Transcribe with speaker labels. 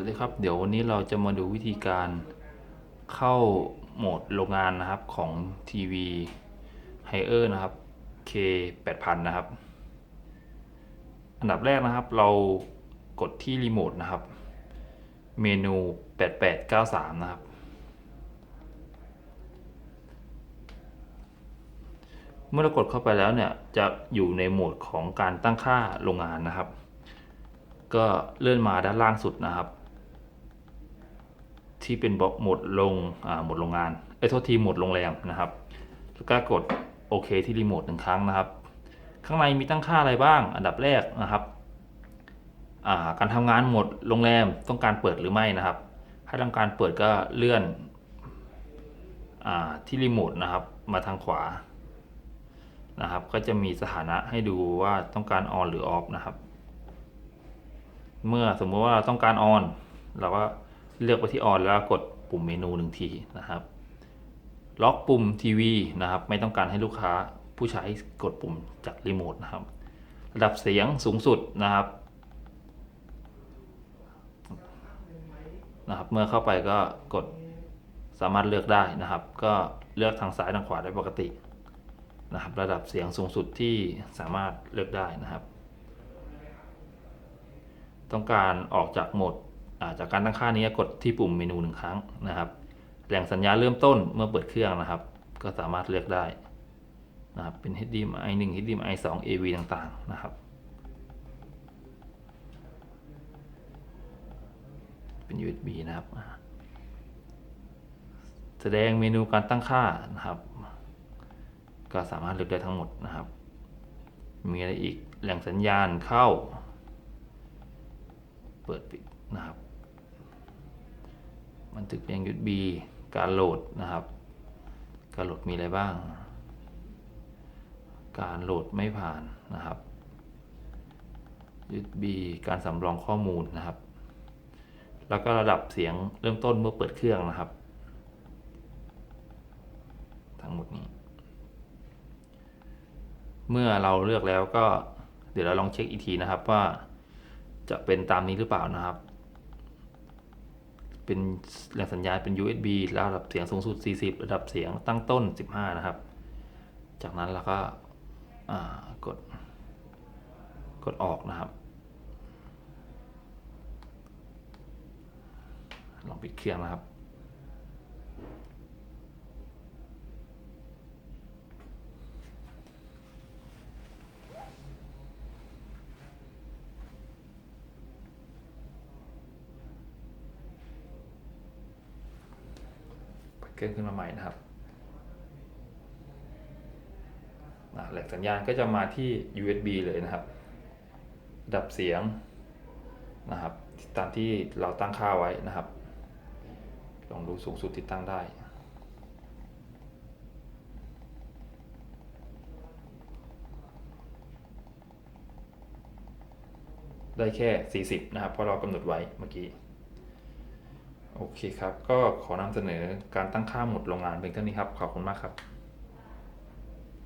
Speaker 1: วัสดีครับ เดี๋ยววันนี้เราจะมาดูวิธีการเข้าโหมดโรงงานนะครับของทีวีไฮเออร์นะครับ K 8000นะครับ อันดับแรกนะครับเรากดที่รีโมทนะครับ เมนู 8893 นะครับ เมื่อเรากดเข้าไปแล้วเนี่ย จะอยู่ในโหมดของการตั้งค่าโรงงานนะครับก็เลื่อนมาด้านล่างสุดนะครับ ที่เป็นหมดลงหมดโรงงานเอ้โทษทีหมดโรงแรมนะครับแล้วก็กดโอเคที่รีโมทหนึ่งครั้งนะครับ ข้างในมีตั้งค่าอะไรบ้าง อันดับแรกนะครับาการทำงานหมดโรงแรมต้องการเปิดหรือไม่นะครับ ถ้าต้องการเปิดก็เลื่อนอที่รีโมทนะครับ มาทางขวานะครับ ก็จะมีสถานะให้ดูว่าต้องการออนหรือออฟนะครับ เมื่อสมมติว่าเราต้องการออนเราก็ เลือกไปที่ออนแล้วกดปุ่มเมนูหนึ่งทีนะครับ ล็อกปุ่มทีวีนะครับ ไม่ต้องการให้ลูกค้าผู้ใช้กดปุ่มจากรีโมทนะครับ ระดับเสียงสูงสุดนะครับนะครับ เมื่อเข้าไปก็กดสามารถเลือกได้นะครับ ก็เลือกทางซ้ายทางขวาได้ปกตินะครับ ระดับเสียงสูงสุดที่สามารถเลือกได้นะครับ ต้องการออกจากโหมด จากการตั้งค่านี้กดที่ปุ่มเมนูหนึ่งครั้งนะครับแหล่งสัญญาณเริ่มต้นเมื่อเปิดเครื่องนะครับ ก็สามารถเลือกได้นะครับเป็น HDMI 1 HDMI 2 AV ต่างๆนะครับ เป็น USB นะครับ แสดงเมนูการตั้งค่านะครับ ก็สามารถเลือกได้ทั้งหมดนะครับ มีอะไรอีกแหล่งสัญญาณเข้า เปิดปิดนะครับ บันทึกยังยุดบีการโหลดนะครับ การโหลดมีอะไรบ้าง การโหลดไม่ผ่านนะครับยุดบีการสำรองข้อมูลนะครับ แล้วก็ระดับเสียงเริ่มต้นเมื่อเปิดเครื่องนะครับ ทั้งหมดนี้ เมื่อเราเลือกแล้วก็เดี๋ยวเราลองเช็คอีกทีนะครับว่าจะเป็นตามนี้หรือเปล่านะครับ เป็นแหล่งสัญญาณเป็น USB ระดับเสียงสูงสุด 40 ระดับเสียงตั้งต้น 15 นะครับ จากนั้นเราก็กด กดออกนะครับ ลองปิดเครื่องนะครับ เปิดเครื่องขึ้นมาใหม่นะครับแหล่งสัญญาณก็จะมาที่ USB เลยนะครับ ดับเสียงนะครับ ตามที่เราตั้งค่าไว้นะครับ ลองดูสูงสุดที่ตั้งได้ได้แค่ 40 นะครับ เพราะเรากำหนดไว้เมื่อกี้ เคครับ ก็ขอนำเสนอการตั้งค่าหมดโรงงานเป็นเท่านี้ครับ ขอบคุณมากครับ